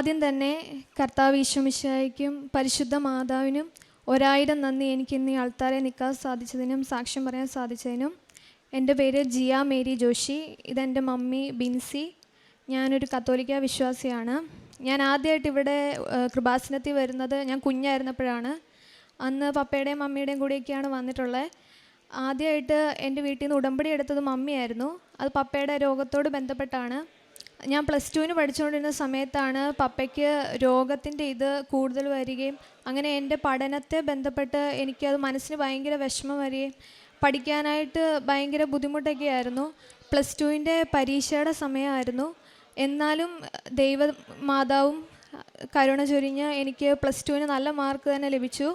ആദ്യം തന്നെ കർത്താവ് ഈശ്വമിശായിക്കും പരിശുദ്ധ മാതാവിനും ഒരായിരം നന്ദി എനിക്ക് ഇന്ന് ആൾത്താരെ നിൽക്കാൻ സാധിച്ചതിനും സാക്ഷ്യം പറയാൻ സാധിച്ചതിനും. എന്റെ പേര് ജിയ മേരി ജോഷി. ഇതെന്റെ മമ്മി ബിൻസി. ഞാനൊരു കത്തോലിക്ക വിശ്വാസിയാണ്. ഞാൻ ആദ്യമായിട്ട് ഇവിടെ കൃപാസനത്തിൽ വരുന്നത് ഞാൻ കുഞ്ഞായിരുന്നപ്പോഴാണ്. അന്ന് പപ്പയുടെയും മമ്മിയുടെയും കൂടെയൊക്കെയാണ് വന്നിട്ടുള്ളത്. ആദ്യമായിട്ട് എന്റെ വീട്ടിൽ നിന്ന് ഉടമ്പടി എടുത്തത് മമ്മിയായിരുന്നു. അത് പപ്പയുടെ രോഗത്തോട് ബന്ധപ്പെട്ടാണ്. ഞാൻ പ്ലസ് ടുവിന് പഠിച്ചുകൊണ്ടിരുന്ന സമയത്താണ് പപ്പയ്ക്ക് രോഗത്തിന്റെ ഇത് കൂടുതൽ വരികയും അങ്ങനെ എന്റെ പഠനത്തെ ബന്ധപ്പെട്ട് എനിക്കത് മനസ്സിന് ഭയങ്കര വിഷമം വരികയും പഠിക്കാനായിട്ട് ഭയങ്കര ബുദ്ധിമുട്ടൊക്കെ ആയിരുന്നു പ്ലസ് ടുവിന്റെ പരീക്ഷയുടെ സമയമായിരുന്നു. എന്നാലും ദൈവ മാതാവും കരുണ ചൊരിഞ്ഞ് എനിക്ക് പ്ലസ് ടുവിന് നല്ല മാർക്ക് തന്നെ ലഭിച്ചു.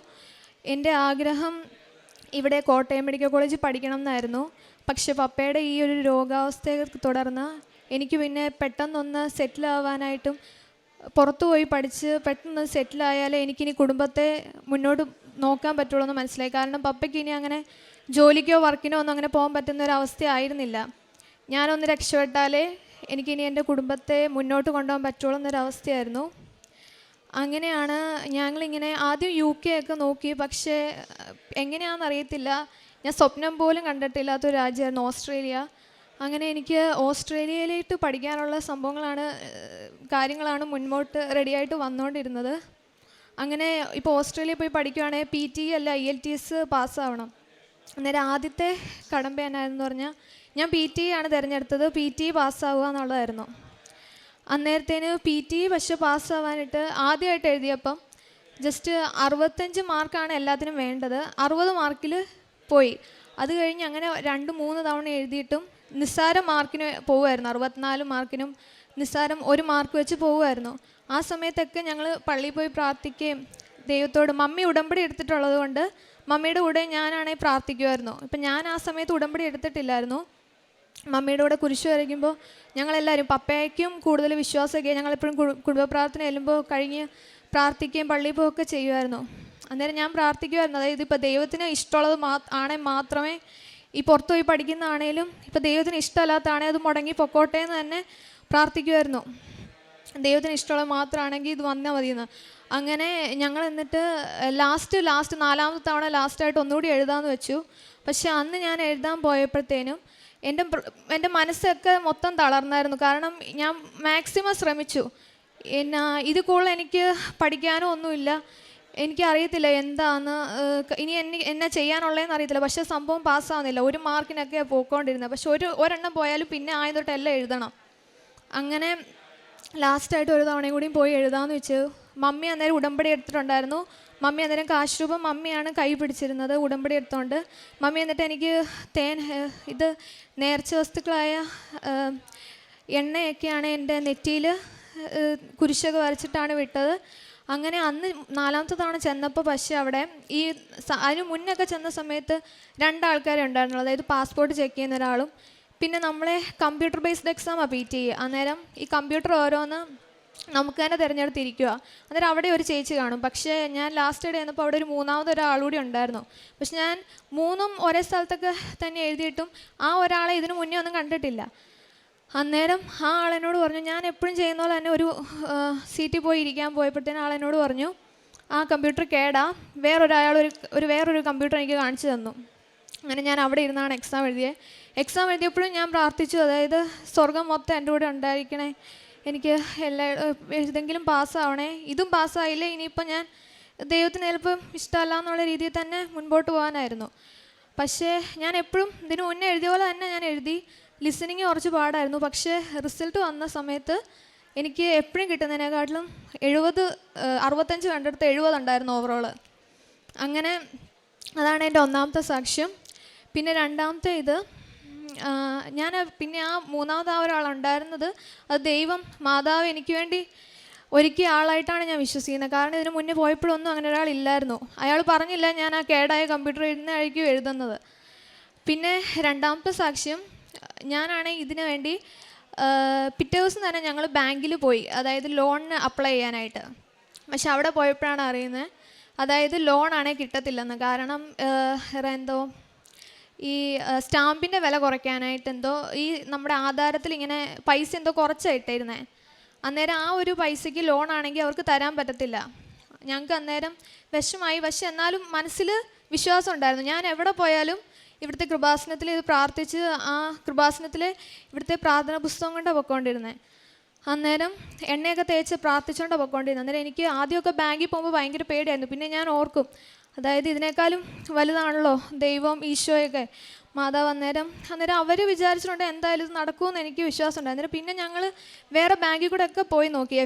എന്റെ ആഗ്രഹം ഇവിടെ കോട്ടയം മെഡിക്കൽ കോളേജിൽ പഠിക്കണം എന്നായിരുന്നു പക്ഷെ പപ്പയുടെ ഈ ഒരു രോഗാവസ്ഥയെ തുടർന്ന് എനിക്ക് പിന്നെ പെട്ടെന്നൊന്ന് സെറ്റിൽ ആവാനായിട്ടും പുറത്തു പോയി പഠിച്ച് പെട്ടെന്ന് സെറ്റിലായാലേ എനിക്കിനി കുടുംബത്തെ മുന്നോട്ട് നോക്കാൻ പറ്റുള്ളൂ എന്ന് മനസ്സിലായി. കാരണം പപ്പയ്ക്ക് ഇനി അങ്ങനെ ജോലിക്കോ വർക്കിനോ ഒന്നും അങ്ങനെ പോകാൻ പറ്റുന്ന ഒരു അവസ്ഥയായിരുന്നില്ല. ഞാനൊന്ന് രക്ഷപ്പെട്ടാലേ എനിക്കിനി എന്റെ കുടുംബത്തെ മുന്നോട്ട് കൊണ്ടുപോകാൻ പറ്റുള്ളൂ എന്നൊരവസ്ഥയായിരുന്നു അങ്ങനെയാണ് ഞങ്ങളിങ്ങനെ ആദ്യം യു കെ ഒക്കെ നോക്കി. പക്ഷേ അഹ്, എങ്ങനെയാണെന്ന് അറിയത്തില്ല ഞാൻ സ്വപ്നം പോലും കണ്ടിട്ടില്ലാത്ത ഒരു രാജ്യമായിരുന്നു ഓസ്ട്രേലിയ. അങ്ങനെ എനിക്ക് ഓസ്ട്രേലിയയിലേക്ക് പഠിക്കാനുള്ള സംഭവങ്ങളാണ് കാര്യങ്ങളാണ് മുന്നോട്ട് റെഡിയായിട്ട് വന്നുകൊണ്ടിരുന്നത് അങ്ങനെ ഇപ്പോൾ ഓസ്ട്രേലിയ പോയി പഠിക്കുകയാണെങ്കിൽ പി ടി അല്ല ഇ എൽ ടി എസ് പാസ്സാവണം. അന്നേരം ആദ്യത്തെ കടമ്പ എന്നായിരുന്നു പറഞ്ഞാൽ ഞാൻ പി ടി ആണ് തിരഞ്ഞെടുത്തത്. പി ടി പാസ്സാവുക എന്നുള്ളതായിരുന്നു. അന്നേരത്തേന് പി ടി പക്ഷെ പാസ്സാവാനായിട്ട് ആദ്യമായിട്ട് എഴുതിയപ്പം ജസ്റ്റ് അറുപത്തഞ്ച് മാർക്കാണ് എല്ലാത്തിനും വേണ്ടത്. അറുപത് മാർക്കിൽ പോയി. അത് കഴിഞ്ഞ് അങ്ങനെ രണ്ട് മൂന്ന് തവണ എഴുതിയിട്ടും നിസ്സാര മാർക്കിന് പോവുമായിരുന്നു. അറുപത്തിനാല് മാർക്കിനും നിസ്സാരം ഒരു മാർക്ക് വെച്ച് പോവുമായിരുന്നു. ആ സമയത്തൊക്കെ ഞങ്ങൾ പള്ളിയിൽ പോയി പ്രാർത്ഥിക്കുകയും ദൈവത്തോട് മമ്മി ഉടമ്പടി എടുത്തിട്ടുള്ളത് കൊണ്ട് മമ്മിയുടെ കൂടെ ഞാനാണെങ്കിൽ പ്രാർത്ഥിക്കുമായിരുന്നു. ഇപ്പം ഞാൻ ആ സമയത്ത് ഉടമ്പടി എടുത്തിട്ടില്ലായിരുന്നു. മമ്മിയുടെ കൂടെ കുരിശ് വരയ്ക്കുമ്പോൾ ഞങ്ങളെല്ലാവരും പപ്പയ്ക്കും കൂടുതൽ വിശ്വാസമൊക്കെ ഞങ്ങളെപ്പോഴും കുടു- കുടുംബ പ്രാർത്ഥന ചെല്ലുമ്പോൾ കഴിഞ്ഞ് പ്രാർത്ഥിക്കുകയും പള്ളിയിൽ പോവുകയൊക്കെ ചെയ്യുമായിരുന്നു. അന്നേരം ഞാൻ പ്രാർത്ഥിക്കുമായിരുന്നു. അതായത് ഇപ്പോൾ ദൈവത്തിന് ഇഷ്ടമുള്ളത് മാ ആണെ മാത്രമേ ഈ പുറത്ത് പോയി പഠിക്കുന്നതാണേലും ഇപ്പോൾ ദൈവത്തിന് ഇഷ്ടമല്ലാത്തതാണെ അത് മുടങ്ങി പൊക്കോട്ടെ എന്ന് തന്നെ പ്രാർത്ഥിക്കുമായിരുന്നു. ദൈവത്തിന് ഇഷ്ടമുള്ളത് മാത്രമാണെങ്കിൽ ഇത് വന്നാൽ മതിയെന്ന്. അങ്ങനെ ഞങ്ങൾ എന്നിട്ട് ലാസ്റ്റ് ലാസ്റ്റ് നാലാമത്തെ തവണ ലാസ്റ്റായിട്ട് ഒന്നുകൂടി എഴുതാമെന്ന് വെച്ചു. പക്ഷെ അന്ന് ഞാൻ എഴുതാൻ പോയപ്പോഴത്തേനും എന്റെ എന്റെ മനസ്സൊക്കെ മൊത്തം തളർന്നായിരുന്നു. കാരണം ഞാൻ മാക്സിമം ശ്രമിച്ചു. എന്നാ ഇത് കൂടുതൽ എനിക്ക് പഠിക്കാനോ ഒന്നുമില്ല. എനിക്കറിയത്തില്ല എന്താന്ന് ഏഹ്, ഇനി എന്നെ എന്നാ ചെയ്യാനുള്ളതെന്ന് അറിയത്തില്ല. പക്ഷെ സംഭവം പാസ്സാവുന്നില്ല. ഒരു മാർക്കിനൊക്കെ പോയിക്കൊണ്ടിരുന്നത്. പക്ഷെ ഒരു ഒരെണ്ണം പോയാലും പിന്നെ ആയതൊട്ട് എല്ലാം എഴുതണം. അങ്ങനെ ലാസ്റ്റായിട്ട് ഒരു തവണയും കൂടിയും പോയി എഴുതാമെന്ന് വെച്ചു. മമ്മി അന്നേരം ഉടമ്പടി എടുത്തിട്ടുണ്ടായിരുന്നു. മമ്മി അന്നേരം കാശ്രൂപം മമ്മിയാണ് കൈ പിടിച്ചിരുന്നത് ഉടമ്പടി എടുത്തോണ്ട്. മമ്മി എന്നിട്ട് എനിക്ക് തേൻ ഇത് നേർച്ച വസ്തുക്കളായ എണ്ണയൊക്കെയാണ് എന്റെ നെറ്റിയിൽ കുരിശൊക്കെ വരച്ചിട്ടാണ് വിട്ടത്. അങ്ങനെ അന്ന് നാലാമത്തെ തവണ ചെന്നപ്പോൾ പക്ഷേ അവിടെ ഈ അതിന് മുന്നൊക്കെ ചെന്ന സമയത്ത് രണ്ടാൾക്കാരെ ഉണ്ടായിരുന്നുള്ളൂ അതായത് പാസ്പോർട്ട് ചെക്ക് ചെയ്യുന്ന ഒരാളും പിന്നെ നമ്മളെ കമ്പ്യൂട്ടർ ബേസ്ഡ് എക്സാമാണ് പി ടി അന്നേരം ഈ കമ്പ്യൂട്ടർ ഓരോന്ന് നമുക്ക് തന്നെ തിരഞ്ഞെടുത്തിരിക്കുക അന്നേരം അവിടെ ഒരു ചേച്ചി കാണും. പക്ഷേ ഞാൻ ലാസ്റ്റ് ഡേ ചെന്നപ്പോൾ അവിടെ ഒരു മൂന്നാമത് ഒരാളുകൂടി ഉണ്ടായിരുന്നു. പക്ഷെ ഞാൻ മൂന്നും ഒരേ സ്ഥലത്തൊക്കെ തന്നെ എഴുതിയിട്ടും ആ ഒരാളെ ഇതിനു മുന്നേ ഒന്നും കണ്ടിട്ടില്ല. അന്നേരം ആ ആളെന്നോട് പറഞ്ഞു ഞാൻ എപ്പോഴും ചെയ്യുന്ന പോലെ തന്നെ ഒരു സീറ്റിൽ പോയി ഇരിക്കാൻ പോയപ്പോഴത്തേനും ആളെന്നോട് പറഞ്ഞു ആ കമ്പ്യൂട്ടർ കേടാ വേറൊരാൾ ഒരു ഒരു വേറൊരു കമ്പ്യൂട്ടർ എനിക്ക് കാണിച്ചു തന്നു. അങ്ങനെ ഞാൻ അവിടെ ഇരുന്നാണ് എക്സാം എഴുതിയത് എക്സാം എഴുതിയപ്പോഴും ഞാൻ പ്രാർത്ഥിച്ചു അതായത് സ്വർഗം മൊത്തം എന്റെ കൂടെ ഉണ്ടായിരിക്കണേ എനിക്ക് എല്ലാ ഏതെങ്കിലും പാസ്സാവണേ ഇതും പാസ്സായില്ലേ ഇനിയിപ്പോൾ ഞാൻ ദൈവത്തിന് ചിലപ്പം ഇഷ്ടമല്ല എന്നുള്ള രീതിയിൽ തന്നെ മുൻപോട്ട് പോകാനായിരുന്നു. പക്ഷേ ഞാൻ എപ്പോഴും ഇതിന് മുന്നേ എഴുതിയ പോലെ തന്നെ ഞാൻ എഴുതി ലിസണിങ് കുറച്ച് പാടായിരുന്നു. പക്ഷേ റിസൾട്ട് വന്ന സമയത്ത് എനിക്ക് എപ്പോഴും കിട്ടുന്നതിനെക്കാട്ടിലും എഴുപത് അറുപത്തഞ്ച് കണ്ടെടുത്ത് എഴുപതുണ്ടായിരുന്നു ഓവറോൾ അങ്ങനെ അതാണ് എന്റെ ഒന്നാമത്തെ സാക്ഷ്യം. പിന്നെ രണ്ടാമത്തെ ഇത് ഞാൻ പിന്നെ ആ മൂന്നാമത് ആ ഒരാളുണ്ടായിരുന്നത് അത് ദൈവം മാതാവ് എനിക്ക് വേണ്ടി ഒരുക്കിയ ആളായിട്ടാണ് ഞാൻ വിശ്വസിക്കുന്നത്. കാരണം ഇതിന് മുന്നേ പോയപ്പോഴൊന്നും അങ്ങനെ ഒരാളില്ലായിരുന്നു അയാൾ പറഞ്ഞില്ല ഞാൻ ആ കേടായ കമ്പ്യൂട്ടർ എഴുതുന്നതായിരിക്കും എഴുതുന്നത്. പിന്നെ രണ്ടാമത്തെ സാക്ഷ്യം ഞാനാണെങ്കിൽ ഇതിനു വേണ്ടി പിറ്റേ ദിവസം തന്നെ ഞങ്ങൾ ബാങ്കിൽ പോയി. അതായത് ലോണിന് അപ്ലൈ ചെയ്യാനായിട്ട്. പക്ഷെ അവിടെ പോയപ്പോഴാണ് അറിയുന്നത് അതായത് ലോണാണെങ്കിൽ കിട്ടത്തില്ലെന്ന്. കാരണം എന്തോ ഈ സ്റ്റാമ്പിന്റെ വില കുറയ്ക്കാനായിട്ട് എന്തോ ഈ നമ്മുടെ ആധാരത്തിൽ ഇങ്ങനെ പൈസ എന്തോ കുറച്ചായിട്ടിരുന്നേ അന്നേരം ആ ഒരു പൈസയ്ക്ക് ലോണാണെങ്കിൽ അവർക്ക് തരാൻ പറ്റത്തില്ല. ഞങ്ങൾക്ക് അന്നേരം വിഷമായി പക്ഷെ എന്നാലും മനസ്സിൽ വിശ്വാസം ഉണ്ടായിരുന്നു. ഞാൻ എവിടെ പോയാലും ഇവിടുത്തെ കൃപാസനത്തിൽ ഇത് പ്രാർത്ഥിച്ച് ആ കൃപാസനത്തിൽ ഇവിടുത്തെ പ്രാർത്ഥന പുസ്തകം കൊണ്ടാണ് പൊയ്ക്കൊണ്ടിരുന്നത് അന്നേരം എണ്ണയൊക്കെ തേച്ച് പ്രാർത്ഥിച്ചുകൊണ്ടാണ് പൊയ്ക്കൊണ്ടിരുന്നത് അന്നേരം എനിക്ക് ആദ്യമൊക്കെ ബാങ്കിൽ പോകുമ്പോൾ ഭയങ്കര പേടിയായിരുന്നു. പിന്നെ ഞാൻ ഓർക്കും. അതായത് ഇതിനേക്കാളും വലുതാണല്ലോ ദൈവം ഈശോയൊക്കെ. മാതാവ് അന്നേരം അന്നേരം അവർ വിചാരിച്ചിട്ടുണ്ട് എന്തായാലും ഇത് നടക്കുമെന്ന് എനിക്ക് വിശ്വാസമുണ്ട്. അന്നേരം പിന്നെ ഞങ്ങൾ വേറെ ബാങ്കിൽ കൂടെ ഒക്കെ പോയി നോക്കി.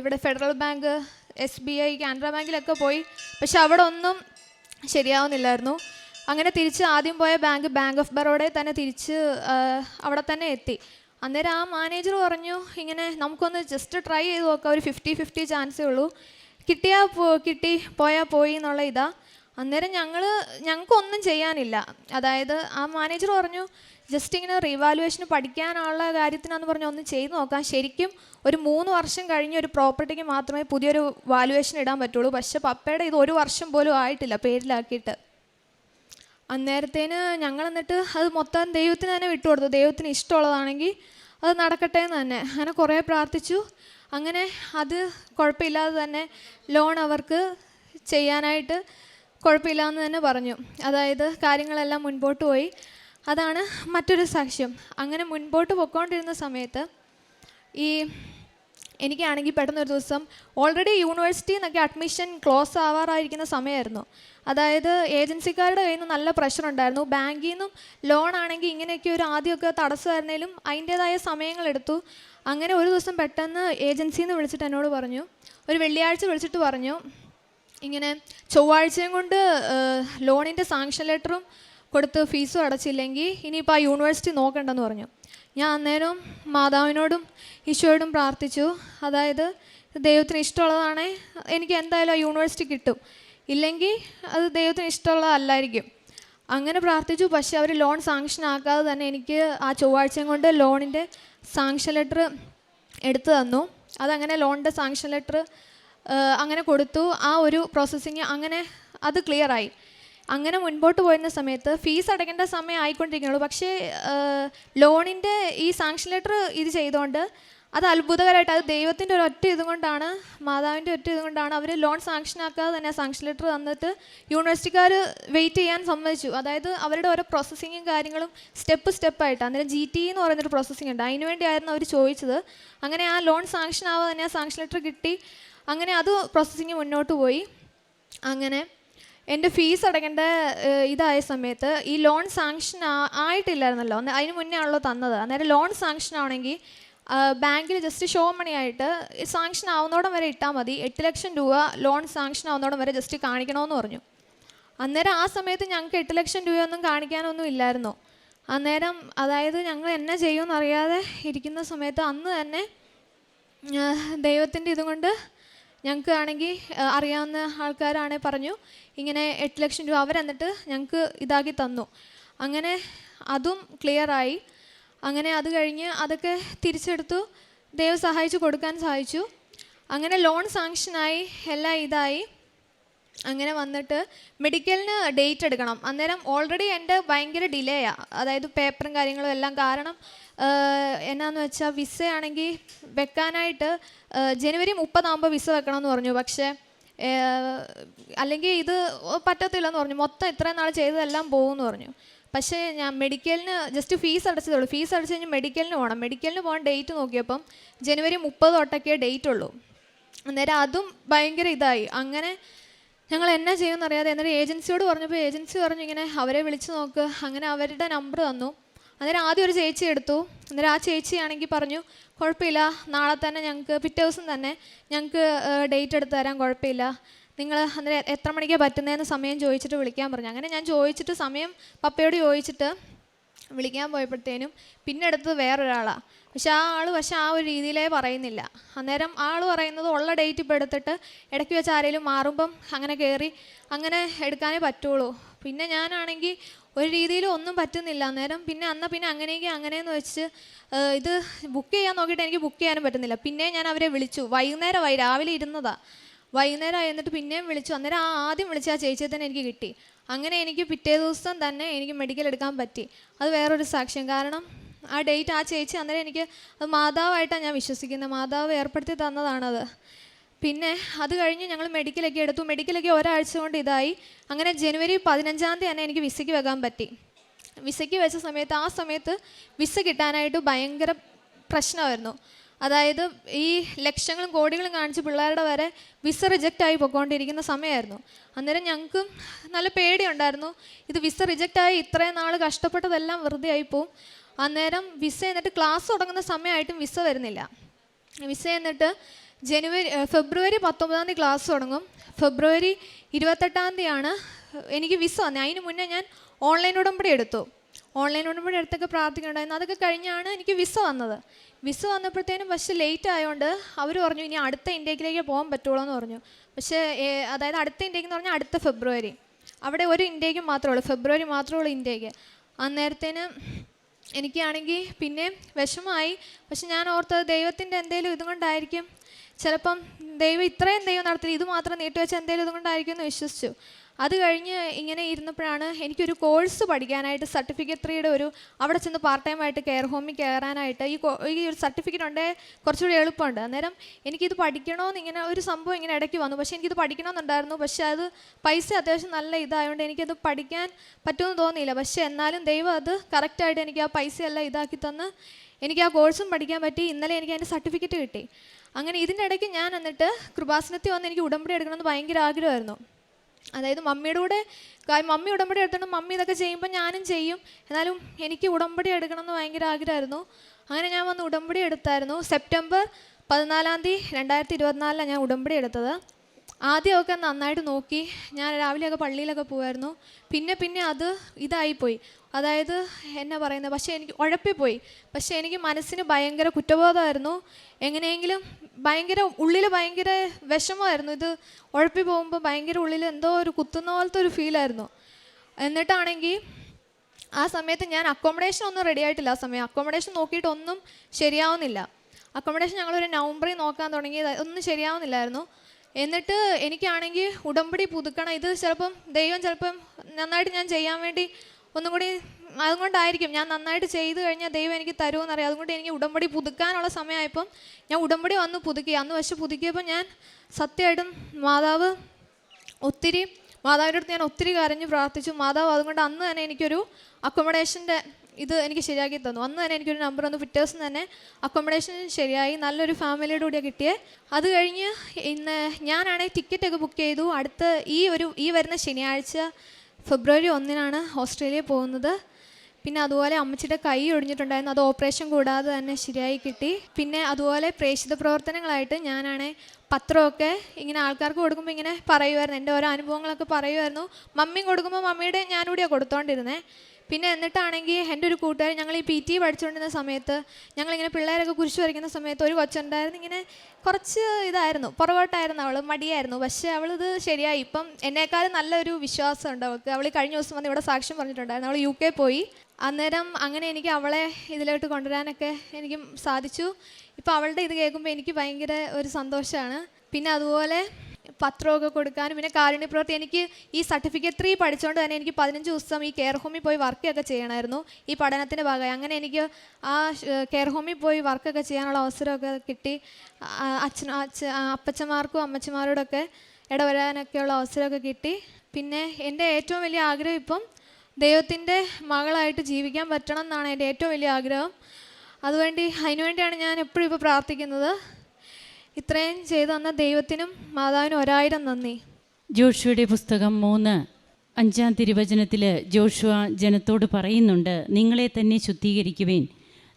ഇവിടെ Federal Bank S B I Canara ബാങ്കിലൊക്കെ പോയി. പക്ഷെ അവിടെ ഒന്നും ശരിയാവുന്നില്ലായിരുന്നു. അങ്ങനെ തിരിച്ച് ആദ്യം പോയ ബാങ്ക് ബാങ്ക് ഓഫ് ബറോഡയിൽ തന്നെ തിരിച്ച് അവിടെ തന്നെ എത്തി. അന്നേരം ആ മാനേജർ പറഞ്ഞു ഇങ്ങനെ നമുക്കൊന്ന് ജസ്റ്റ് ട്രൈ ചെയ്ത് നോക്കാം. ഒരു ഫിഫ്റ്റി ഫിഫ്റ്റി ചാൻസേ ഉള്ളൂ. കിട്ടിയാൽ പോ കിട്ടി പോയാൽ പോയി എന്നുള്ള ഇതാ. അന്നേരം ഞങ്ങൾ ഞങ്ങൾക്കൊന്നും ചെയ്യാനില്ല. അതായത് ആ മാനേജർ പറഞ്ഞു ജസ്റ്റ് ഇങ്ങനെ റീവാലുവേഷന് പഠിക്കാനുള്ള കാര്യത്തിനാന്ന് പറഞ്ഞു ഒന്ന് ചെയ്ത് നോക്കാം. ശരിക്കും ഒരു മൂന്ന് വർഷം കഴിഞ്ഞ് ഒരു പ്രോപ്പർട്ടിക്ക് മാത്രമേ പുതിയൊരു വാലുവേഷൻ ഇടാൻ പറ്റുള്ളൂ. പക്ഷെ പപ്പയുടെ ഇത് ഒരു വർഷം പോലും ആയിട്ടില്ല പേരിലാക്കിയിട്ട്. അന്നേരത്തേന് ഞങ്ങൾ എന്നിട്ട് അത് മൊത്തം ദൈവത്തിന് തന്നെ വിട്ടുകൊടുത്തു. ദൈവത്തിന് ഇഷ്ടമുള്ളതാണെങ്കിൽ അത് നടക്കട്ടെ എന്ന് തന്നെ. അങ്ങനെ കുറേ പ്രാർത്ഥിച്ചു. അങ്ങനെ അത് കുഴപ്പമില്ലാതെ തന്നെ ലോൺ അവർക്ക് ചെയ്യാനായിട്ട് കുഴപ്പമില്ലാന്ന് തന്നെ പറഞ്ഞു. അതായത് കാര്യങ്ങളെല്ലാം മുൻപോട്ട് പോയി. അതാണ് മറ്റൊരു സാക്ഷ്യം. അങ്ങനെ മുൻപോട്ട് പൊയ്ക്കൊണ്ടിരുന്ന സമയത്ത് ഈ എനിക്കാണെങ്കിൽ പെട്ടെന്ന് ഒരു ദിവസം ഓൾറെഡി യൂണിവേഴ്സിറ്റിയിൽ നിന്നൊക്കെ അഡ്മിഷൻ ക്ലോസ് ആവാറായിരിക്കുന്ന സമയമായിരുന്നു അതായത് ഏജൻസിക്കാരുടെ കയ്യിൽ നിന്ന് നല്ല പ്രഷർ ഉണ്ടായിരുന്നു. ബാങ്കിൽ നിന്നും ലോൺ ആണെങ്കിൽ ഇങ്ങനെയൊക്കെ ഒരു ആദ്യമൊക്കെ തടസ്സമായിരുന്നേലും അതിന്റേതായ സമയങ്ങളെടുത്തു. അങ്ങനെ ഒരു ദിവസം പെട്ടെന്ന് ഏജൻസിയിൽ നിന്ന് വിളിച്ചിട്ട് എന്നോട് പറഞ്ഞു. ഒരു വെള്ളിയാഴ്ച വിളിച്ചിട്ട് പറഞ്ഞു. ഇങ്ങനെ ചൊവ്വാഴ്ചയും കൊണ്ട് ലോണിന്റെ സാങ്ഷൻ ലെറ്ററും കൊടുത്ത് ഫീസും അടച്ചില്ലെങ്കിൽ ഇനിയിപ്പോൾ ആ യൂണിവേഴ്സിറ്റി നോക്കണ്ടെന്ന് പറഞ്ഞു. ഞാൻ അന്നേരം മാതാവിനോടും ഈശോയോടും പ്രാർത്ഥിച്ചു. അതായത് ദൈവത്തിന് ഇഷ്ടമുള്ളതാണേ. എനിക്ക് എന്തായാലും ആ യൂണിവേഴ്സിറ്റി കിട്ടും. ഇല്ലെങ്കിൽ അത് ദൈവത്തിന് ഇഷ്ടമുള്ളതല്ലായിരിക്കും. അങ്ങനെ പ്രാർത്ഥിച്ചു. പക്ഷേ അവർ ലോൺ സാങ്ഷൻ ആക്കാതെ തന്നെ എനിക്ക് ആ ചൊവ്വാഴ്ചയും കൊണ്ട് ലോണിന്റെ സാങ്ഷൻ ലെറ്റർ എടുത്തു തന്നു. അതങ്ങനെ ലോണിന്റെ സാങ്ഷൻ ലെറ്റർ അങ്ങനെ കൊടുത്തു. ആ ഒരു പ്രോസസ്സിങ് അങ്ങനെ അത് ക്ലിയറായി അങ്ങനെ മുൻപോട്ട് പോയിരുന്ന സമയത്ത് ഫീസ് അടയ്ക്കേണ്ട സമയം ആയിക്കൊണ്ടിരിക്കുന്നുള്ളൂ പക്ഷേ ലോണിന്റെ ഈ സാങ്ഷൻ ലെറ്റർ ഇത് ചെയ്തുകൊണ്ട് അത് അത്ഭുതകരമായിട്ട് അത് ദൈവത്തിന്റെ ഒരു ഒറ്റ ഇതുകൊണ്ടാണ് മാതാവിന്റെ ഒറ്റ ഇതുകൊണ്ടാണ് അവർ ലോൺ സാങ്ഷൻ ആക്കാതെ തന്നെ സാങ്ഷൻ ലെറ്റർ തന്നിട്ട് യൂണിവേഴ്സിറ്റിക്കാർ വെയിറ്റ് ചെയ്യാൻ സമ്മതിച്ചു. അതായത് അവരുടെ ഓരോ പ്രോസസ്സിങ്ങും കാര്യങ്ങളും സ്റ്റെപ്പ് സ്റ്റെപ്പായിട്ട് അന്നേരം ജി ടി എന്ന് പറയുന്നൊരു പ്രോസസ്സിംഗ് ഉണ്ട്. അതിന് വേണ്ടിയായിരുന്നു അവർ ചോദിച്ചത്. അങ്ങനെ ആ ലോൺ സാങ്ഷൻ ആവാതെ തന്നെ സാങ്ഷൻ ലെറ്റർ കിട്ടി. അങ്ങനെ അത് പ്രോസസ്സിങ് മുന്നോട്ട് പോയി. അങ്ങനെ എന്റെ ഫീസ് അടയ്ക്കേണ്ട ഇതായ സമയത്ത് ഈ ലോൺ സാങ്ഷൻ ആയിട്ടില്ലായിരുന്നല്ലോ. അതിന് മുന്നേ ആണല്ലോ തന്നത്. അന്നേരം ലോൺ സാങ്ഷൻ ആണെങ്കിൽ ബാങ്കിൽ ജസ്റ്റ് ഷോ മണി ആയിട്ട് സാങ്ഷൻ ആവുന്നോടം വരെ ഇട്ടാൽ മതി. എട്ട് ലക്ഷം രൂപ ലോൺ സാങ്ഷൻ ആവുന്നോടം വരെ ജസ്റ്റ് കാണിക്കണമെന്ന് പറഞ്ഞു. അന്നേരം ആ സമയത്ത് ഞങ്ങൾക്ക് എട്ട് ലക്ഷം രൂപയൊന്നും കാണിക്കാനൊന്നും ഇല്ലായിരുന്നു. അന്നേരം അതായത് ഞങ്ങൾ എന്നെ ചെയ്യുമെന്നറിയാതെ ഇരിക്കുന്ന സമയത്ത് അന്ന് തന്നെ ദൈവത്തിന്റെ ഇതുകൊണ്ട് ഞങ്ങൾക്ക് ആണെങ്കിൽ അറിയാവുന്ന ആൾക്കാരാണെങ്കിൽ പറഞ്ഞു ഇങ്ങനെ എട്ട് ലക്ഷം രൂപ അവർ എന്നിട്ട് ഞങ്ങൾക്ക് ഇതാക്കി തന്നു. അങ്ങനെ അതും ക്ലിയറായി അങ്ങനെ അത് കഴിഞ്ഞ് അതൊക്കെ തിരിച്ചെടുത്തു. ദൈവം സഹായിച്ചു കൊടുക്കാൻ സഹായിച്ചു. അങ്ങനെ ലോൺ സാങ്ഷനായി എല്ലാം ഇതായി. അങ്ങനെ വന്നിട്ട് മെഡിക്കലിന് ഡേറ്റ് എടുക്കണം. അന്നേരം ഓൾറെഡി എന്റെ ഭയങ്കര ഡിലേയാണ് അതായത് പേപ്പറും കാര്യങ്ങളും എല്ലാം കാരണം എന്നാന്ന് വെച്ചാൽ വിസ ആണെങ്കിൽ വെക്കാനായിട്ട് ജനുവരി മുപ്പതാകുമ്പോൾ വിസ വെക്കണമെന്ന് പറഞ്ഞു. പക്ഷേ അല്ലെങ്കിൽ ഇത് പറ്റത്തില്ലെന്ന് പറഞ്ഞു. മൊത്തം ഇത്രയും നാൾ ചെയ്തതെല്ലാം പോകുമെന്ന് പറഞ്ഞു. പക്ഷേ ഞാൻ മെഡിക്കലിന് ജസ്റ്റ് ഫീസ് അടച്ചതേ ഉള്ളൂ ഫീസ് അടച്ച് കഴിഞ്ഞ് മെഡിക്കലിന് പോകണം മെഡിക്കലിന് പോകാൻ ഡേറ്റ് നോക്കിയപ്പം ജനുവരി മുപ്പത് തൊട്ടൊക്കെ ഡേറ്റ് ഉള്ളൂ അന്നേരം അതും ഭയങ്കര ഇതായി. അങ്ങനെ ഞങ്ങൾ എന്നാ ചെയ്യുമെന്ന് അറിയാതെ ഏജൻസിയോട് പറഞ്ഞപ്പോൾ ഏജൻസി പറഞ്ഞു ഇങ്ങനെ അവരെ വിളിച്ച് നോക്ക്. അങ്ങനെ അവരുടെ നമ്പർ തന്നു. അന്നേരം ആദ്യം ഒരു ചേച്ചി എടുത്തു. അന്നേരം ആ ചേച്ചിയാണെങ്കിൽ പറഞ്ഞു കുഴപ്പമില്ല നാളെ തന്നെ ഞങ്ങൾക്ക് പിറ്റേ ദിവസം തന്നെ ഞങ്ങൾക്ക് ഡേറ്റ് എടുത്ത് തരാൻ കുഴപ്പമില്ല. നിങ്ങൾ അന്നേരം എത്ര മണിക്കാണ് പറ്റുന്നതെന്ന് സമയം ചോദിച്ചിട്ട് വിളിക്കാൻ പറഞ്ഞു. അങ്ങനെ ഞാൻ ചോദിച്ചിട്ട് സമയം പപ്പയോട് ചോദിച്ചിട്ട് വിളിക്കാൻ പോയപ്പോഴത്തേനും പിന്നെ അടുത്തത് വേറൊരാളാണ് പക്ഷെ ആ ആൾ പക്ഷെ ആ ഒരു രീതിയിലേ പറയുന്നില്ല. അന്നേരം ആൾ പറയുന്നത് ഉള്ള ഡേറ്റ് ഇപ്പോൾ എടുത്തിട്ട് ഇടയ്ക്ക് വെച്ച് ആരെങ്കിലും മാറുമ്പം അങ്ങനെ കയറി അങ്ങനെ എടുക്കാനേ പറ്റുള്ളൂ. പിന്നെ ഞാനാണെങ്കിൽ ഒരു രീതിയിലും ഒന്നും പറ്റുന്നില്ല. അന്നേരം പിന്നെ അന്ന് പിന്നെ അങ്ങനെയെങ്കിൽ അങ്ങനെയെന്ന് വെച്ച് ഇത് ബുക്ക് ചെയ്യാൻ നോക്കിയിട്ട് എനിക്ക് ബുക്ക് ചെയ്യാനും പറ്റുന്നില്ല. പിന്നെ ഞാൻ അവരെ വിളിച്ചു. വൈകുന്നേരമായി രാവിലെ ഇരുന്നതാണ് വൈകുന്നേരം എന്നിട്ട് പിന്നെയും വിളിച്ചു. അന്നേരം ആ ആദ്യം വിളിച്ച ആ ചേച്ചിയെ തന്നെ എനിക്ക് കിട്ടി. അങ്ങനെ എനിക്ക് പിറ്റേ ദിവസം തന്നെ എനിക്ക് മെഡിക്കൽ എടുക്കാൻ പറ്റി. അത് വേറൊരു സാക്ഷ്യം. കാരണം ആ ഡേറ്റ് ആ ചേച്ചി അന്നേരം എനിക്ക് അത് മാതാവായിട്ടാണ് ഞാൻ വിശ്വസിക്കുന്നത്. മാതാവ് ഏർപ്പെടുത്തി തന്നതാണത്. പിന്നെ അത് കഴിഞ്ഞ് ഞങ്ങൾ മെഡിക്കലൊക്കെ എടുത്തു. മെഡിക്കലൊക്കെ ഒരാഴ്ച കൊണ്ട് ഇതായി. അങ്ങനെ ജനുവരി പതിനഞ്ചാം തീയതി തന്നെ എനിക്ക് വിസയ്ക്ക് വെക്കാൻ പറ്റി. വിസയ്ക്ക് വെച്ച സമയത്ത് ആ സമയത്ത് വിസ കിട്ടാനായിട്ട് ഭയങ്കര പ്രശ്നമായിരുന്നു. അതായത് ഈ ലക്ഷങ്ങളും കോടികളും കാണിച്ച് പിള്ളേരുടെ വരെ വിസ റിജക്റ്റ് ആയി പൊയ്ക്കൊണ്ടിരിക്കുന്ന സമയമായിരുന്നു അന്നേരം ഞങ്ങൾക്ക് നല്ല പേടിയുണ്ടായിരുന്നു. ഇത് വിസ റിജക്റ്റ് ആയി ഇത്രയും നാൾ കഷ്ടപ്പെട്ടതെല്ലാം വെറുതെ ആയി പോവും. അന്നേരം വിസ എന്നിട്ട് ക്ലാസ് തുടങ്ങുന്ന സമയമായിട്ടും വിസ വരുന്നില്ല. വിസ എന്നിട്ട് ജനുവരി ഫെബ്രുവരി പത്തൊമ്പതാം തീയതി ക്ലാസ് തുടങ്ങും. ഫെബ്രുവരി ഇരുപത്തെട്ടാം തീയതിയാണ് എനിക്ക് വിസ വന്നത് അതിന് മുന്നേ ഞാൻ ഓൺലൈൻ ഉടമ്പടി എടുത്തു. ഓൺലൈൻ ഉടമ്പടി അടുത്തൊക്കെ പ്രാർത്ഥിക്കുന്നുണ്ടായിരുന്നു. അതൊക്കെ കഴിഞ്ഞാണ് എനിക്ക് വിസ വന്നത്. വിസ വന്നപ്പോഴത്തേനും പക്ഷേ ലേറ്റ് ആയതുകൊണ്ട് അവർ പറഞ്ഞു ഇനി അടുത്ത ഇൻഡേക്കിലേക്ക് പോകാൻ പറ്റുള്ളൂ എന്ന് പറഞ്ഞു. പക്ഷേ അതായത് അടുത്ത ഇൻഡേക്ക് എന്ന് പറഞ്ഞാൽ അടുത്ത ഫെബ്രുവരി. അവിടെ ഒരു ഇൻഡേക്ക് മാത്രമേ ഉള്ളൂ. ഫെബ്രുവരി മാത്രമേ ഉള്ളൂ ഇൻഡേക്ക് അന്നേരത്തേന് എനിക്കാണെങ്കിൽ പിന്നെ വിഷമമായി. പക്ഷെ ഞാൻ ഓർത്തത് ദൈവത്തിന്റെ എന്തെങ്കിലും ഇതുകൊണ്ടായിരിക്കും ചിലപ്പം ദൈവം ഇത്രയും ദൈവം നടത്തി ഇത് മാത്രം നീട്ടിവെച്ച എന്തെങ്കിലും ഇതുകൊണ്ടായിരിക്കും എന്ന് വിശ്വസിച്ചു. അത് കഴിഞ്ഞ് ഇങ്ങനെ ഇരുന്നപ്പോഴാണ് എനിക്കൊരു കോഴ്സ് പഠിക്കാനായിട്ട് സർട്ടിഫിക്കറ്റ് ത്രീയുടെ ഒരു അവിടെ ചെന്ന് പാർട്ട് ടൈം ആയിട്ട് കെയർ ഹോമിൽ കയറാനായിട്ട് ഈ ഈ ഒരു സർട്ടിഫിക്കറ്റ് ഉണ്ടേ കുറച്ചുകൂടി എളുപ്പമുണ്ട്. അന്നേരം എനിക്കിത് പഠിക്കണമെന്ന് ഇങ്ങനെ ഒരു സംഭവം ഇങ്ങനെ ഇടയ്ക്ക് വന്നു. പക്ഷേ എനിക്കിത് പഠിക്കണമെന്നുണ്ടായിരുന്നു പക്ഷേ അത് പൈസ അത്യാവശ്യം നല്ല ഇതായതുകൊണ്ട് എനിക്കത് പഠിക്കാൻ പറ്റുമെന്ന് തോന്നിയില്ല. പക്ഷേ എന്നാലും ദൈവം അത് കറക്റ്റായിട്ട് എനിക്ക് ആ പൈസയെല്ലാം ഇതാക്കി തന്ന് എനിക്ക് ആ കോഴ്സും പഠിക്കാൻ പറ്റി. ഇന്നലെ എനിക്ക് അതിന്റെ സർട്ടിഫിക്കറ്റ് കിട്ടി. അങ്ങനെ ഇതിന്റെ ഇടയ്ക്ക് ഞാൻ എന്നിട്ട് കൃപാസനത്തിൽ വന്ന് എനിക്ക് ഉടമ്പടി എടുക്കണമെന്ന് ഭയങ്കര ആഗ്രഹമായിരുന്നു. അതായത് മമ്മിയുടെ കൂടെ മമ്മി ഉടമ്പടി എടുത്തോണ്ട് മമ്മി ഇതൊക്കെ ചെയ്യുമ്പോൾ ഞാനും ചെയ്യും. എന്നാലും എനിക്ക് ഉടമ്പടി എടുക്കണമെന്ന് ഭയങ്കര ആഗ്രഹമായിരുന്നു. അങ്ങനെ ഞാൻ വന്ന് ഉടമ്പടി എടുത്തായിരുന്നു. സെപ്റ്റംബർ പതിനാലാം തീയതി രണ്ടായിരത്തി ഇരുപത്തിനാലിലാണ് ഞാൻ ഉടമ്പടി എടുത്തത്. ആദ്യമൊക്കെ നന്നായിട്ട് നോക്കി. ഞാൻ രാവിലെയൊക്കെ പള്ളിയിലൊക്കെ പോകുമായിരുന്നു പിന്നെ പിന്നെ അത് ഇതായിപ്പോയി. അതായത് എന്നാ പറയുന്നത് പക്ഷേ എനിക്ക് ഉഴപ്പിപ്പോയി. പക്ഷേ എനിക്ക് മനസ്സിന് ഭയങ്കര കുറ്റബോധമായിരുന്നു. എങ്ങനെയെങ്കിലും ഭയങ്കര ഉള്ളിൽ ഭയങ്കര വിഷമമായിരുന്നു. ഇത് ഉഴപ്പി പോകുമ്പോൾ ഭയങ്കര ഉള്ളിൽ എന്തോ ഒരു കുത്തുന്ന പോലത്തെ ഒരു ഫീലായിരുന്നു എന്നിട്ടാണെങ്കിൽ ആ സമയത്ത് ഞാൻ അക്കോമഡേഷൻ ഒന്നും റെഡി ആയിട്ടില്ല. ആ സമയം അക്കോമഡേഷൻ നോക്കിയിട്ടൊന്നും ശരിയാവുന്നില്ല. അക്കോമഡേഷൻ ഞങ്ങളൊരു നവംബറിൽ നോക്കാൻ തുടങ്ങി ഒന്നും ശരിയാവുന്നില്ലായിരുന്നു. എന്നിട്ട് എനിക്കാണെങ്കിൽ ഉടമ്പടി പുതുക്കണം. ഇത് ചിലപ്പം ദൈവം ചിലപ്പം നന്നായിട്ട് ഞാൻ ചെയ്യാൻ വേണ്ടി ഒന്നും കൂടി അതുകൊണ്ടായിരിക്കും ഞാൻ നന്നായിട്ട് ചെയ്തു കഴിഞ്ഞാൽ ദൈവം എനിക്ക് തരുമെന്നറിയാം. അതുകൊണ്ട് എനിക്ക് ഉടമ്പടി പുതുക്കാനുള്ള സമയമായപ്പം ഞാൻ ഉടമ്പടി വന്ന് പുതുക്കി. അന്ന് പക്ഷെ പുതുക്കിയപ്പോൾ ഞാൻ സത്യമായിട്ടും മാതാവ് ഒത്തിരി മാതാവിന്റെ അടുത്ത് ഞാൻ ഒത്തിരി കരഞ്ഞ് പ്രാർത്ഥിച്ചു. മാതാവ് അതുകൊണ്ട് അന്ന് തന്നെ എനിക്കൊരു അക്കോമഡേഷന്റെ ഇത് എനിക്ക് ശരിയാക്കി തന്നു. അന്ന് തന്നെ എനിക്കൊരു നമ്പർ വന്നു. പിറ്റേഴ്സ് തന്നെ അക്കോമഡേഷൻ ശരിയായി. നല്ലൊരു ഫാമിലിയുടെ കൂടിയാണ് കിട്ടിയേ. അത് കഴിഞ്ഞ് ഇന്ന് ഞാനാണെങ്കിൽ ടിക്കറ്റൊക്കെ ബുക്ക് ചെയ്തു. അടുത്ത ഈ ഒരു ഈ വരുന്ന ശനിയാഴ്ച ഫെബ്രുവരി ഒന്നിനാണ് ഓസ്ട്രേലിയ പോകുന്നത്. പിന്നെ അതുപോലെ അമ്മച്ചിയുടെ കൈ ഒടിഞ്ഞിട്ടുണ്ടായിരുന്നു. അത് ഓപ്പറേഷൻ കൂടാതെ തന്നെ ശരിയായി കിട്ടി. പിന്നെ അതുപോലെ പ്രേക്ഷിത പ്രവർത്തനങ്ങളായിട്ട് ഞാനാണെ പത്രമൊക്കെ ഇങ്ങനെ ആൾക്കാർക്ക് കൊടുക്കുമ്പോൾ ഇങ്ങനെ പറയുമായിരുന്നു എന്റെ ഓരോ അനുഭവങ്ങളൊക്കെ പറയുമായിരുന്നു മമ്മിയും കൊടുക്കുമ്പോൾ മമ്മിയുടെ ഞാനൂടിയാണ് കൊടുത്തോണ്ടിരുന്നത് പിന്നെ എന്നിട്ടാണെങ്കിൽ എന്റെ ഒരു കൂട്ടുകാരൻ ഞങ്ങൾ ഈ പി ടി പഠിച്ചുകൊണ്ടിരുന്ന സമയത്ത് ഞങ്ങളിങ്ങനെ പിള്ളേരൊക്കെ കുരിശ് വരയ്ക്കുന്ന സമയത്ത് ഒരു കൊച്ചുണ്ടായിരുന്നു. ഇങ്ങനെ കുറച്ച് ഇതായിരുന്നു പുറകോട്ടായിരുന്നു അവൾ മടിയായിരുന്നു. പക്ഷേ അവളിത് ശരിയായി. ഇപ്പം എന്നേക്കാളും നല്ലൊരു വിശ്വാസമുണ്ട് അവൾക്ക്. അവൾ കഴിഞ്ഞ ദിവസം വന്ന് ഇവിടെ സാക്ഷ്യം പറഞ്ഞിട്ടുണ്ടായിരുന്നു. അവൾ യു കെ പോയി. അന്നേരം അങ്ങനെ എനിക്ക് അവളെ ഇതിലോട്ട് കൊണ്ടുവരാനൊക്കെ എനിക്ക് സാധിച്ചു. ഇപ്പോൾ അവളുടെ ഇത് കേൾക്കുമ്പോൾ എനിക്ക് ഭയങ്കര ഒരു സന്തോഷമാണ് പിന്നെ അതുപോലെ പത്രമൊക്കെ കൊടുക്കാനും പിന്നെ കാരുണ്യ പ്രവർത്തി. എനിക്ക് ഈ സർട്ടിഫിക്കറ്റ് പഠിച്ചുകൊണ്ട് തന്നെ എനിക്ക് പതിനഞ്ച് ദിവസം ഈ കെയർ ഹോമിൽ പോയി വർക്കൊക്കെ ചെയ്യണമായിരുന്നു ഈ പഠനത്തിന്റെ ഭാഗമായി. അങ്ങനെ എനിക്ക് ആ കെയർ ഹോമിൽ പോയി വർക്കൊക്കെ ചെയ്യാനുള്ള അവസരമൊക്കെ കിട്ടി. അച്ഛൻ അച്ഛ അപ്പച്ചന്മാർക്കും അമ്മച്ചമാരോടൊക്കെ ഇടവരാനൊക്കെയുള്ള അവസരമൊക്കെ കിട്ടി. പിന്നെ എന്റെ ഏറ്റവും വലിയ ആഗ്രഹം ഇപ്പം ദൈവത്തിന്റെ മകളായിട്ട് ജീവിക്കാൻ പറ്റണം എന്നാണ് എന്റെ ഏറ്റവും വലിയ ആഗ്രഹം. അതുവേണ്ടി അതിനുവേണ്ടിയാണ് ഞാൻ എപ്പോഴും ഇപ്പോൾ പ്രാർത്ഥിക്കുന്നത്. ഇത്രയും ചെയ്തു തന്ന ദൈവത്തിനും മാതാവിനും ഒരായിരം നന്ദി. ജോഷുവയുടെ പുസ്തകം മൂന്ന് അഞ്ചാം തിരുവചനത്തിൽ ജോഷുവ ജനത്തോട് പറയുന്നുണ്ട് നിങ്ങളെ തന്നെ ശുദ്ധീകരിക്കുവേൻ.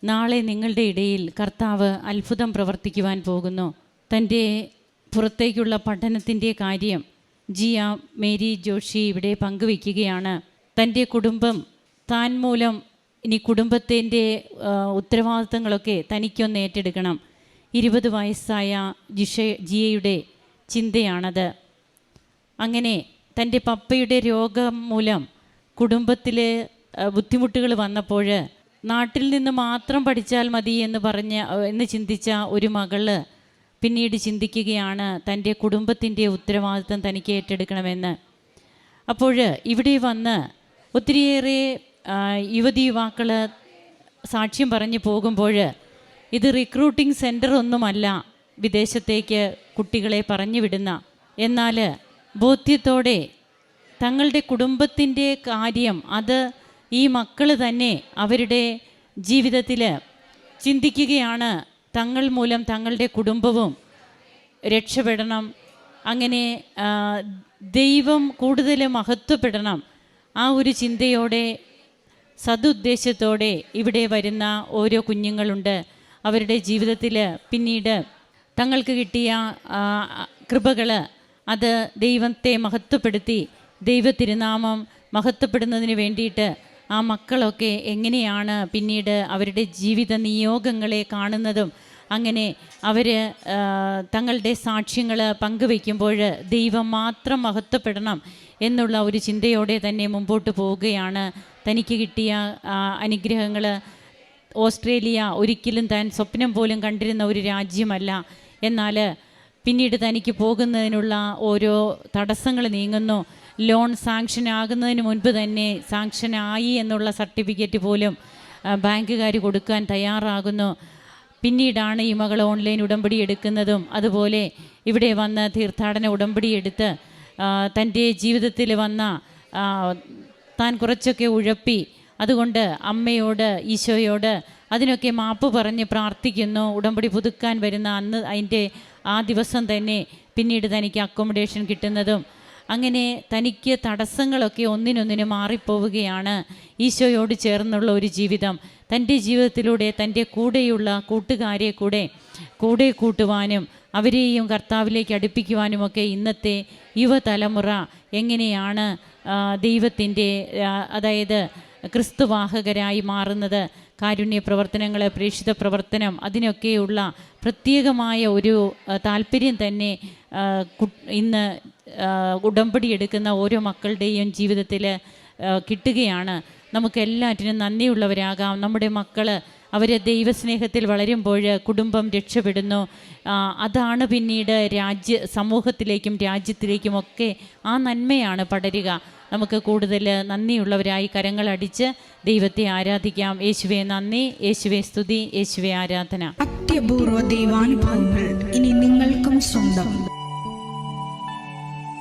നാളെ നിങ്ങളുടെ ഇടയിൽ കർത്താവ് അത്ഭുതം പ്രവർത്തിക്കുവാൻ പോകുന്നു. തന്റെ പുറത്തേക്കുള്ള പഠനത്തിന്റെ കാര്യം ജിയ മേരി ജോഷി ഇവിടെ പങ്കുവയ്ക്കുകയാണ്. തന്റെ കുടുംബം താൻ മൂലം ഇനി കുടുംബത്തിന്റെ ഉത്തരവാദിത്തങ്ങളൊക്കെ തനിക്കൊന്ന് ഏറ്റെടുക്കണം. ഇരുപത് വയസ്സായ ജിഷ ജിയയുടെ ചിന്തയാണത്. അങ്ങനെ തന്റെ പപ്പയുടെ രോഗം മൂലം കുടുംബത്തിൽ ബുദ്ധിമുട്ടുകൾ വന്നപ്പോൾ നാട്ടിൽ നിന്ന് മാത്രം പഠിച്ചാൽ മതി എന്ന് പറഞ്ഞ എന്ന് ചിന്തിച്ച ഒരു മകൾ പിന്നീട് ചിന്തിക്കുകയാണ് തന്റെ കുടുംബത്തിന്റെ ഉത്തരവാദിത്തം തനിക്ക് ഏറ്റെടുക്കണമെന്ന്. അപ്പോൾ ഇവിടെ വന്ന് ഒത്തിരിയേറെ യുവതി യുവാക്കൾ സാക്ഷ്യം പറഞ്ഞു പോകുമ്പോൾ ഇത് റിക്രൂട്ടിംഗ് സെന്റർ ഒന്നുമല്ല വിദേശത്തേക്ക് കുട്ടികളെ പറഞ്ഞു വിടുന്ന. എന്നാൽ ബോധ്യത്തോടെ തങ്ങളുടെ കുടുംബത്തിന്റെ കാര്യം അത് ഈ മക്കൾ തന്നെ അവരുടെ ജീവിതത്തിൽ ചിന്തിക്കുകയാണ്. തങ്ങൾ മൂലം തങ്ങളുടെ കുടുംബവും രക്ഷപ്പെടണം. അങ്ങനെ ദൈവം കൂടുതൽ മഹത്വപ്പെടണം. ആ ഒരു ചിന്തയോടെ സതുദ്ദേശത്തോടെ ഇവിടെ വരുന്ന ഓരോ കുഞ്ഞുങ്ങളുണ്ട്. അവരുടെ ജീവിതത്തിൽ പിന്നീട് തങ്ങൾക്ക് കിട്ടിയ കൃപകൾ അത് ദൈവത്തെ മഹത്വപ്പെടുത്തി ദൈവത്തിരുനാമം മഹത്വപ്പെടുന്നതിന് വേണ്ടിയിട്ട് ആ മക്കളൊക്കെ എങ്ങനെയാണ് പിന്നീട് അവരുടെ ജീവിത നിയോഗങ്ങളെ കാണുന്നതും അങ്ങനെ അവർ തങ്ങളുടെ സാക്ഷ്യങ്ങൾ പങ്കുവയ്ക്കുമ്പോൾ ദൈവം മാത്രം മഹത്വപ്പെടണം എന്നുള്ള ഒരു ചിന്തയോടെ തന്നെ മുമ്പോട്ട് പോവുകയാണ്. തനിക്ക് കിട്ടിയ അനുഗ്രഹങ്ങൾ ഓസ്ട്രേലിയ ഒരിക്കലും താൻ സ്വപ്നം പോലും കണ്ടിരുന്ന ഒരു രാജ്യമല്ല. എന്നാൽ പിന്നീട് തനിക്ക് പോകുന്നതിനുള്ള ഓരോ തടസ്സങ്ങൾ നീങ്ങുന്നു. ലോൺ സാങ്ഷൻ ആകുന്നതിന് മുൻപ് തന്നെ സാങ്ഷൻ ആയി എന്നുള്ള സർട്ടിഫിക്കറ്റ് പോലും ബാങ്കുകാർ കൊടുക്കാൻ തയ്യാറാകുന്നു. പിന്നീടാണ് ഈ മകൾ ഓൺലൈൻ ഉടമ്പടി എടുക്കുന്നതും അതുപോലെ ഇവിടെ വന്ന് തീർത്ഥാടന ഉടമ്പടി എടുത്ത് തന്റെ ജീവിതത്തിൽ വന്ന താൻ കുറച്ചൊക്കെ ഉഴപ്പി അതുകൊണ്ട് അമ്മയോട് ഈശോയോട് അതിനൊക്കെ മാപ്പ് പറഞ്ഞ് പ്രാർത്ഥിക്കുന്നു. ഉടമ്പടി പുതുക്കാൻ വരുന്ന അന്ന് അതിന്റെ ആ ദിവസം തന്നെ പിന്നീട് തനിക്ക് അക്കോമഡേഷൻ കിട്ടുന്നതും അങ്ങനെ തനിക്ക് തടസ്സങ്ങളൊക്കെ ഒന്നിനൊന്നിന് മാറിപ്പോവുകയാണ് ഈശോയോട് ചേർന്നുള്ള ഒരു ജീവിതം. തന്റെ ജീവിതത്തിലൂടെ തന്റെ കൂടെയുള്ള കൂട്ടുകാരെ കൂടെ കൂടെ കൂട്ടുവാനും അവരെയും കർത്താവിലേക്ക് അടുപ്പിക്കുവാനുമൊക്കെ ഇന്നത്തെ യുവതലമുറ എങ്ങനെയാണ് ദൈവത്തിന്റെ അതായത് ക്രിസ്തുവാഹകരായി മാറുന്നത് കാരുണ്യ പ്രവർത്തനങ്ങൾ പ്രേക്ഷിത പ്രവർത്തനം അതിനൊക്കെയുള്ള പ്രത്യേകമായ ഒരു താല്പര്യം തന്നെ ഇന്ന് ഉടമ്പടി എടുക്കുന്ന ഓരോ മക്കളുടെയും ജീവിതത്തിൽ കിട്ടുകയാണ്. നമുക്ക് എല്ലാറ്റിനും നന്ദിയുള്ളവരാകാം. നമ്മുടെ മക്കൾ അവർ ദൈവസ്നേഹത്തിൽ വളരുമ്പോൾ കുടുംബം രക്ഷപ്പെടുന്നു. അതാണ് പിന്നീട് രാജ്യ സമൂഹത്തിലേക്കും രാജ്യത്തിലേക്കും ഒക്കെ ആ നന്മയാണ് പടരുക. നമുക്ക് കൂടുതൽ നന്ദിയുള്ളവരായി കരങ്ങളടിച്ച് ദൈവത്തെ ആരാധിക്കാം. യേശുവെ നന്ദി. യേശുവെ സ്തുതി. യേശുവെ ആരാധന. അത്യപൂർവ ദൈവാനുഭവങ്ങൾ ഇനി നിങ്ങൾക്കും സ്വന്തം.